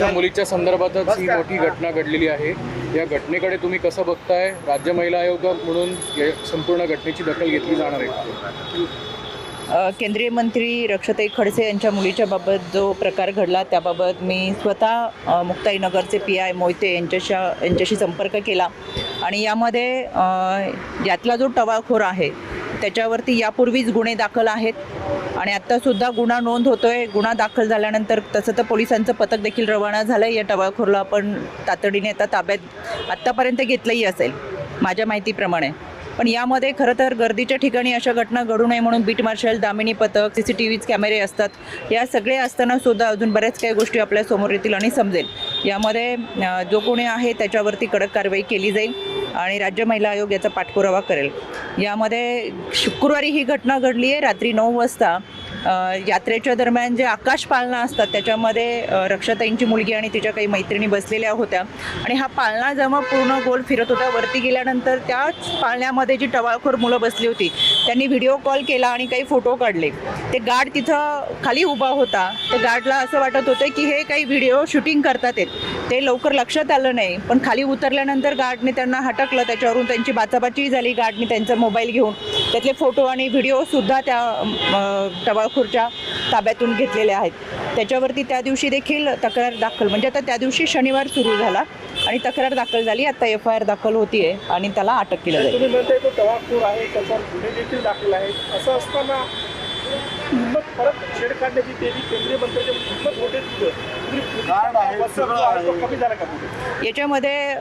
यांच्या मुलीच्या संदर्भातच ही मोठी घटना घडलेली आहे. या घटनेकडे तुम्ही कसं बघताय? राज्य महिला आयोग म्हणून या संपूर्ण घटनेची दखल घेतली जाणार आहे. केंद्रीय मंत्री रक्षताई खडसे यांच्या मुलीच्या बाबत जो प्रकार घडला त्याबाबत मी स्वतः मुक्ताईनगरचे पी आय मोहिते यांच्याशी यांच्याशी संपर्क केला. आणि यामध्ये यातला जो टवाळखोर आहे त्याच्यावरती यापूर्वीच गुन्हे दाखल आहेत. आणि आत्तासुद्धा गुन्हा नोंद होतोय. गुन्हा दाखल झाल्यानंतर तसं तर पोलिसांचं पथक देखील रवाना झालं आहे या टवाळखोरला आपण तातडीने आता ताब्यात आत्तापर्यंत घेतलंही असेल माझ्या माहितीप्रमाणे. पण यामध्ये खरं तर गर्दीच्या ठिकाणी अशा घटना घडू नये म्हणून बीट मार्शल दामिनी पथक सी सी टी व्हीज कॅमेरे असतात. या सगळे असताना सुद्धा अजून बऱ्याच काही गोष्टी आपल्यासमोर येतील आणि समजेल. यामध्ये जो कोणी आहे त्याच्यावरती कडक कारवाई केली जाईल आणि राज्य महिला आयोग याचा पाठपुरावा करेल. यामध्ये शुक्रवारी ही घटना घडली आहे रात्री नऊ वाजता. यात्रेच्या दरम्यान जे आकाश पालना असतात त्याच्यामध्ये रक्षाताईंची मुलगी आणि तिच्या काही मैत्रिणी बसलेल्या होत्या. आणि हा पालना जेव्हा पूर्ण गोल फिरत होता वरती गेल्यानंतर त्याच पाळण्यामध्ये जी टवाळखोर मुलं बसली होती त्यांनी व्हिडिओ कॉल केला आणि काही फोटो काढले. ते गार्ड तिथं खाली उभा होता. तर गार्डला असं वाटत होतं की हे काही व्हिडिओ शूटिंग करतात आहेत. ते लवकर लक्षात आलं नाही. पण खाली उतरल्यानंतर गार्डने त्यांना हटकलं. त्याच्यावरून त्यांची बाचाबाची झाली. गार्डने त्यांचा मोबाईल घेऊन त्यातले फोटो आणि व्हिडिओसुद्धा त्या टवाळखोरच्या ताब्यातून घेतलेले आहेत. त्याच्यावरती त्या दिवशी देखील तक्रार दाखल. म्हणजे आता त्या दिवशी शनिवार सुरू झाला. आणि तक्रार दाखल झाली. आता एफ आय आर दाखल होतीये आणि त्याला अटक केलं जाईल. तुम्ही म्हणताय तो टवाळखोर आहे त्याच्यावर गुन्हे देखील दाखल आहेत. असं असताना हिंमत परत छेड काढण्याची त्यांनी केंद्रीय मंत्र्याच्या हिंमत होते तुझं तुम्ही गार्ड आहे, वसत सगळं जो आहे तो आहे. कमी झाला का कुठे याच्यामध्ये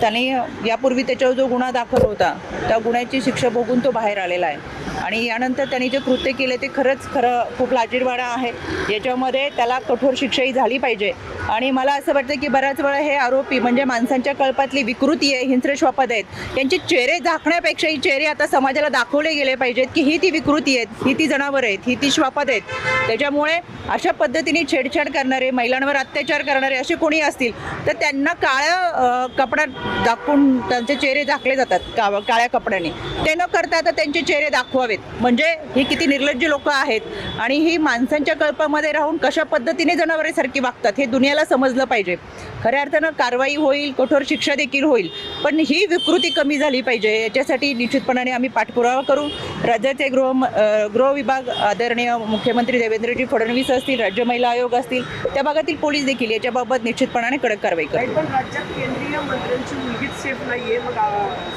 त्याने यापूर्वी त्याच्यावर जो गुन्हा दाखल होता त्या गुन्ह्याची शिक्षा भोगून तो बाहेर आलेला आहे. आणि यानंतर त्यांनी जे कृत्य केले ते खरंच खरं खूप लाजीरवाणा आहे. याच्यामध्ये त्याला कठोर शिक्षाही झाली पाहिजे. आणि मला असं वाटतं की बऱ्याच वेळा हे आरोपी म्हणजे माणसांच्या कल्पातली विकृती आहे हिंस्र श्वापद आहेत. त्यांचे चेहरे झाकण्यापेक्षा ही चेहरे आता समाजाला दाखवले गेले पाहिजेत की ही ती विकृती आहेत ही ती जनावर आहेत ही ती श्वापद आहेत. त्याच्यामुळे अशा पद्धतीने छेडछाड करणारे महिलांवर अत्याचार करणारे असे कोणी असतील तर त्यांना काळ्या कपडा कपड्यात दाखवून त्यांचे चेहरे झाकले जातात का काळ्या कपड्याने. ते न करता आता त्यांचे चेहरे दाखवावे. दाखवावेत म्हणजे ही किती निर्लज्ज लोक आहेत आणि ही माणसांच्या कल्पामध्ये राहून कशा पद्धतीने जनावरेसारखी वागतात हे दुनियाला समजलं पाहिजे. खऱ्या अर्थानं कारवाई होईल कठोर शिक्षा देखील होईल पण ही विकृती कमी झाली पाहिजे. याच्यासाठी निश्चितपणाने आम्ही पाठपुरावा करू. राज्याचे गृह गृहविभाग गृह विभाग आदरणीय मुख्यमंत्री देवेंद्रजी फडणवीस असतील राज्य महिला आयोग असतील त्या भागातील पोलीस देखील याच्याबाबत निश्चितपणाने कडक कारवाई नाही करतील पण राज्यात केंद्रीय मंत्र्यांची मुलगीच सेफ नाहीये. मग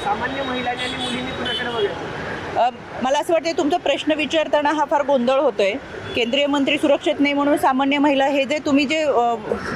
सामान्य महिलांनी मुलींनी कुणाकडे बघायचं? मला असं वाटतं तुमचा प्रश्न विचारताना हा फार गोंधळ होतोय. केंद्रीय मंत्री सुरक्षित नाही म्हणून सामान्य महिला हे जे तुम्ही जे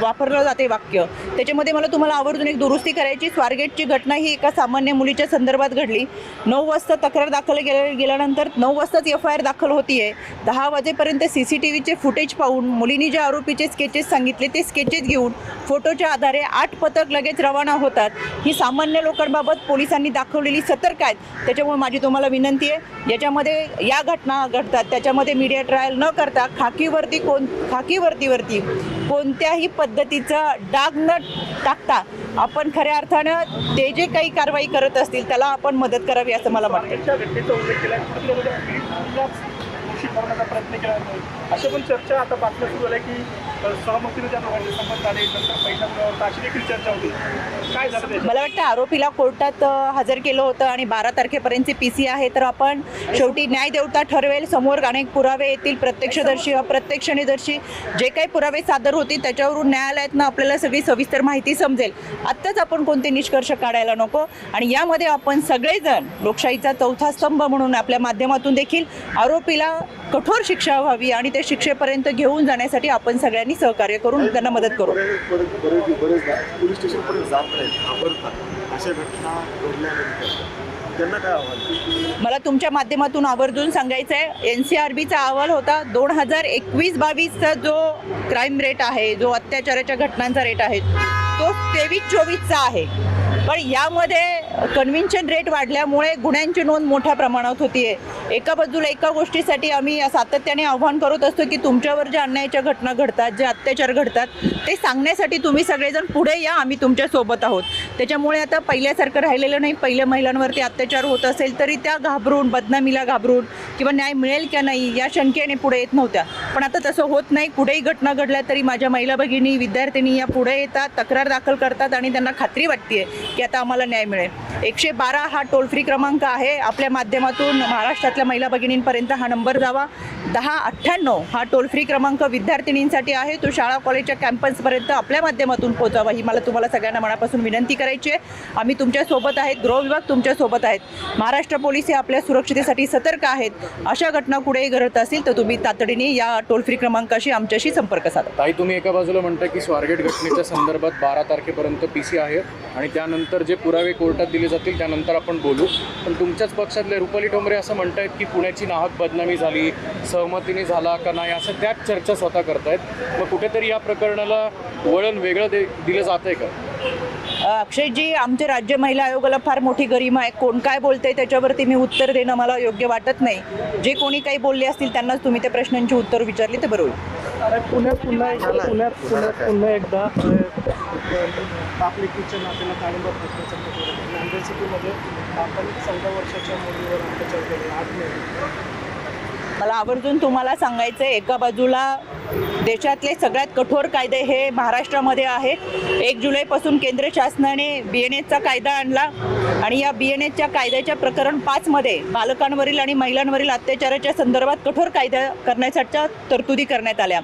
वापरलं जाते वाक्य त्याच्यामध्ये मला तुम्हाला आवर्जून एक दुरुस्ती करायची स्वारगेटची घटना ही एका सामान्य मुलीच्या संदर्भात घडली. नऊ वाजता तक्रार दाखल गेल्या गेल्यानंतर नऊ वाजताच एफ आय आर दाखल होतीये. दहा वाजेपर्यंत सी सी टी व्हीचे फुटेज पाहून मुलींनी जे आरोपीचे स्केचेस सांगितले ते स्केचेस घेऊन फोटोच्या आधारे आठ पथक लगेच रवाना होतात. ही सामान्य लोकांबाबत पोलिसांनी दाखवलेली सतर्क आहेत. त्याच्यामुळे माझी तुम्हाला विनंती आहे. याच्यामध्ये या घटना घडतात त्याच्यामध्ये मीडिया ट्रायल न करता खाकीवरती कोण खाकीवरतीवरती कोणत्याही पद्धतीचा डाग न टाकता आपण खऱ्या अर्थानं ते जे काही कारवाई करत असतील त्याला आपण मदत करावी असं मला वाटतं. प्रयत्न केला अशा पण चर्चा आता बातम्या सुरू झाल्या की तर सहमतीने त्या दोघांचे संबंध आले नंतर पैसा मिळवता अशी देखील चर्चा होती. काय झालं त्याच्यात? मला वाटतं आरोपीला कोर्टात अ, हजर केलं होतं आणि बारा तारखेपर्यंतची पी सी आहे. तर आपण शेवटी न्यायदेवता ठरवेल. समोर अनेक पुरावे येतील. प्रत्यक्षदर्शी अप्रत्यक्षनिदर्शी जे काही पुरावे सादर होतील त्याच्यावरून न्यायालयातनं आपल्याला सगळी सविस्तर माहिती समजेल. आत्ताच आपण कोणते निष्कर्ष काढायला नको. आणि यामध्ये आपण सगळेजण लोकशाहीचा चौथा स्तंभ म्हणून आपल्या माध्यमातून देखील आरोपीला कठोर शिक्षा व्हावी आणि ते शिक्षेपर्यंत घेऊन जाण्यासाठी आपण सगळ्यांनी सहकार्य करून त्यांना मदत करू. पोलीस स्टेशनपर्यंत जात अशा घटना घडल्यानंतर. मला तुमच्या माध्यमातून आवर्जून सांगायचं आहे एन सी आर बीचा अहवाल होता दोन हजार एकवीस बावीसचा जो क्राईम रेट आहे जो अत्याचाराच्या घटनांचा रेट आहे तो तेवीस चोवीसचा आहे. पण यामध्ये कन्व्हेन्शन रेट वाढल्यामुळे गुन्ह्यांची नोंद मोठ्या प्रमाणात होतीये. एका बाजूला एका गोष्टीसाठी आम्ही सातत्याने आव्हान करत असतो की तुमच्यावर ज्या अन्यायाच्या घटना घडतात जे अत्याचार घडतात ते सांगण्यासाठी तुम्ही सगळेजण पुढे या आम्ही तुमच्यासोबत आहोत. त्याच्यामुळे आता पहिल्यासारखं राहिलेलं नाही. पहिल्या महिलांवरती अत्याचार होत असेल तरी त्या घाबरून बदनामीला घाबरून किंवा न्याय मिळेल का नाही या शंकेने पुढे येत नव्हत्या. पण आता तसं होत नाही. कुठेही घटना घडल्या तरी माझ्या महिला भगिनी विद्यार्थिनी या पुढे येतात तक्रार दाखल करतात आणि त्यांना खात्री वाटते की आता आम्हाला न्याय मिळेल. एकशे बारा हा टोल फ्री क्रमांक आहे. आपल्या माध्यमातून महाराष्ट्रातल्या महिला भगिनींपर्यंत हा नंबर जावा. दहा अठ्ठ्याण्णव हा टोल फ्री क्रमांक विद्यार्थिनींसाठी आहे. तो शाळा कॉलेजच्या कॅम्पसपर्यंत आपल्या माध्यमातून पोहोचावा. ही मला तुम्हाला सगळ्यांना मनापासून विनंती करायची आहे. आम्ही तुमच्यासोबत आहेत. गृह विभाग तुमच्यासोबत आहेत. महाराष्ट्र पोलीस हे आपल्या सुरक्षितेसाठी सतर्क आहेत. अशा घटना कुठेही घडत असतील तर तुम्ही तातडीने या टोल फ्री क्रमांकाशी आमच्याशी संपर्क साधा. ताई तुम्ही एका बाजूला म्हणता की स्वारगेट घटनेच्या संदर्भात बारा तारखेपर्यंत पी सी आहे आणि त्यानंतर जे पुरावे कोर्टात दिले जातील त्यानंतर आपण बोलू. पण तुमच्याच पक्षातले रुपाली ठोंबरे असं म्हणतायत की पुण्याची नाहक बदनामी झाली सहमतीने झाला का नाही असं त्याच चर्चा स्वतः करतायत. मग कुठेतरी या प्रकरणाला वळण वेगळं दे दिलं जात आहे का अक्षयजी आमच्या राज्य महिला आयोगाला फार मोठी गरिमा आहे. कोण काय बोलतंय त्याच्यावरती मी उत्तर देणं मला योग्य वाटत नाही. जे कोणी काही बोलले असतील त्यांनाच तुम्ही त्या प्रश्नांची उत्तर विचारली तर बरोबर पुण्यात पुन्हा एकदा पुण्यात पुण्यात पुन्हा एकदा. नात्याला आहे. नांदेड सिटीमध्ये आपण चौदा वर्षाच्या मुलीवर अत्याचार केले आठ महिने मला आवर्जून तुम्हाला सांगायचं आहे एका बाजूला देशातले सगळ्यात कठोर कायदे हे महाराष्ट्रामध्ये आहे एक जुलैपासून केंद्र शासनाने बी एन एचचा कायदा आणला आणि या बी एन एचच्या कायद्याच्या प्रकरण पाचमध्ये बालकांवरील आणि महिलांवरील अत्याचाराच्या संदर्भात कठोर कायदा करण्यासाठीच्या तरतुदी करण्यात आल्या.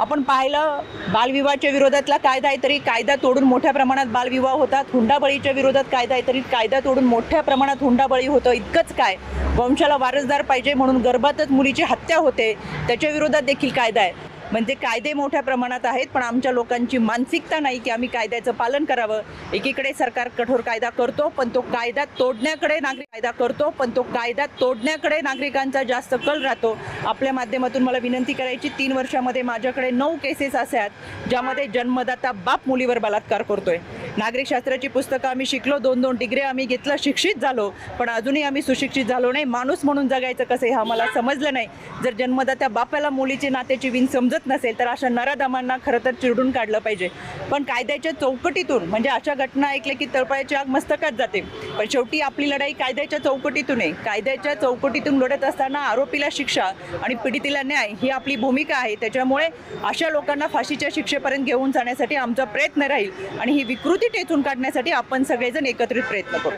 आपण पाहिलं बालविवाहाच्या विरोधातला कायदा आहे तरी कायदा तोडून मोठ्या प्रमाणात बालविवाह होतात. हुंडाबळीच्या विरोधात कायदा आहे तरी कायदा तोडून मोठ्या प्रमाणात हुंडाबळी होतं. इतकंच काय? वंशाला वारसदार पाहिजे म्हणून गर्भातच मुलीची हत्या होते. त्याच्या विरोधात देखील कायदा आहे. म्हणजे कायदे मोठ्या प्रमाणात आहेत पण आमच्या लोकांची मानसिकता नाही की आम्ही कायद्याचं पालन करावं. एकीकडे सरकार कठोर कायदा करतो पण तो कायदा तोडण्याकडे नागरिक कायदा करतो पण तो कायदा तोडण्याकडे नागरिकांचा जास्त कल राहतो. आपल्या माध्यमातून मला विनंती करायची तीन वर्षामध्ये माझ्याकडे नऊ केसेस असे आहेत ज्यामध्ये जन्मदाता बाप मुलीवर बलात्कार करतोय. नागरिक शास्त्राची पुस्तकं आम्ही शिकलो दोन दोन डिग्री आम्ही घेतलं शिक्षित झालो पण अजूनही आम्ही सुशिक्षित झालो नाही. माणूस म्हणून जगायचं कसं हे आम्हाला समजलं नाही. जर जन्मदात्या बापाला मुलीची नात्याची विण समजत नसेल तर अशा नराधमांना खरं तर चिरडून काढलं पाहिजे. पण कायद्याच्या चौकटीतून म्हणजे अशा घटना ऐकल्या की तळपायाची आग मस्तकात जाते. पण शेवटी आपली लढाई कायद्याच्या चौकटीतून आहे. कायद्याच्या चौकटीतून लढत असताना आरोपीला शिक्षा आणि पीडितीला न्याय ही आपली भूमिका आहे. त्याच्यामुळे अशा लोकांना फाशीच्या शिक्षेपर्यंत घेऊन जाण्यासाठी आमचा प्रयत्न राहील आणि ही विकृती टेचून काढण्यासाठी आपण सगळेजण एकत्रित प्रयत्न करू.